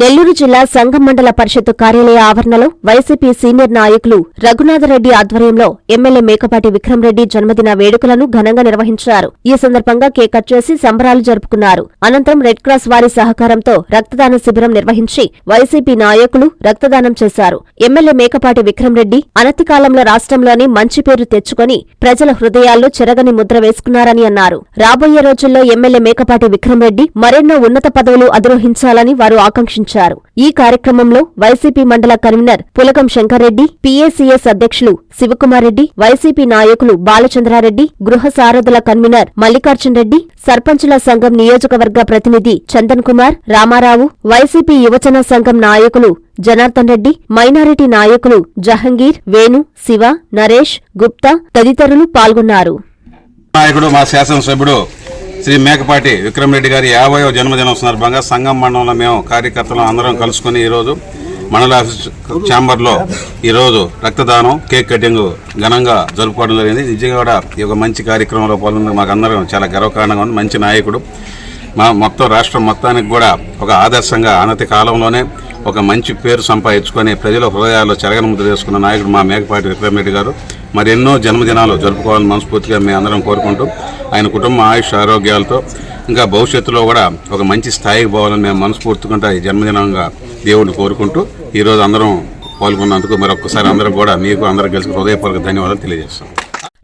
నెల్లూరు జిల్లా సంఘం మండల పరిషత్ కార్యాలయ ఆవరణలో వైసీపీ సీనియర్ నాయకులు రఘునాథరెడ్డి ఆధ్వర్యంలో ఎమ్మెల్యే మేకపాటి విక్రమరెడ్డి జన్మదిన వేడుకలను ఘనంగా నిర్వహించారు. ఈ సందర్భంగా కేక్ కట్ చేసి సంబరాలు జరుపుకున్నారు. అనంతరం రెడ్ క్రాస్ వారి సహకారంతో రక్తదాన శిబిరం నిర్వహించి వైసీపీ నాయకులు రక్తదానం చేశారు. ఎమ్మెల్యే మేకపాటి విక్రమరెడ్డి అనతి కాలంలో రాష్ట్రంలోని మంచి పేరు తెచ్చుకొని ప్రజల హృదయాల్లో చెరగని ముద్ర వేసుకున్నారని అన్నారు. రాబోయే రోజుల్లో ఎమ్మెల్యే మేకపాటి విక్రమరెడ్డి మరెన్నో ఉన్నత పదవులు అధిరోహించాలని వారు ఆకాంక్షించారు. ఈ కార్యక్రమంలో వైసీపీ మండల కన్వీనర్ పులకం శంకర్రెడ్డి పీఏసీఎస్ అధ్యక్షులు శివకుమార్ రెడ్డి వైసీపీ నాయకులు బాలచంద్రారెడ్డి గృహ సారథుల కన్వీనర్ మల్లికార్జున్ రెడ్డి సర్పంచుల సంఘం నియోజకవర్గ ప్రతినిధి చందన్ కుమార్ రామారావు వైసీపీ యువజన సంఘం నాయకులు జనార్దన్ రెడ్డి మైనారిటీ నాయకులు జహంగీర్ వేణు శివ నరేష్ గుప్తా తదితరులు పాల్గొన్నారు. నాయకుడు మా శాసనసభ్యుడు శ్రీ మేకపాటి విక్రమరెడ్డి గారి యాభైవ జన్మదినం సందర్భంగా సంఘం మండలంలో మేము కార్యకర్తలు అందరం కలుసుకుని ఈరోజు మండల ఆఫీస్ ఛాంబర్లో ఈరోజు రక్తదానం కేక్ కటింగ్ ఘనంగా జరుపుకోవడం జరిగింది. నిజంగా కూడా ఈ యొక్క మంచి కార్యక్రమంలో పాల్గొన్న మాకు అందరం చాలా గర్వకారణంగా ఉంది. మంచి నాయకుడు. మా మొత్తం రాష్ట్రం మొత్తానికి కూడా ఒక ఆదర్శంగా అనతి కాలంలోనే ఒక మంచి పేరు సంపాదించుకొని ప్రజల హృదయాల్లో చెరగని ముద్ర చేసుకున్న నాయకుడు మా మేకపాటి విక్రమరెడ్డి గారు. మరెన్నో జన్మదినాలు జరుపుకోవాలని మనస్ఫూర్తిగా మేము అందరం కోరుకుంటూ ఆయన కుటుంబ ఆయుష్ ఆరోగ్యాలతో ఇంకా భవిష్యత్తులో కూడా ఒక మంచి స్థాయికి పోవాలని మేము మనస్ఫూర్తిగా ఈ జన్మదినంగా దేవుడిని కోరుకుంటూ ఈరోజు అందరం పాల్గొన్నందుకు మరొకసారి అందరం కూడా మీకు అందరం కలిసి హృదయపూర్వక ధన్యవాదాలు తెలియజేస్తాం.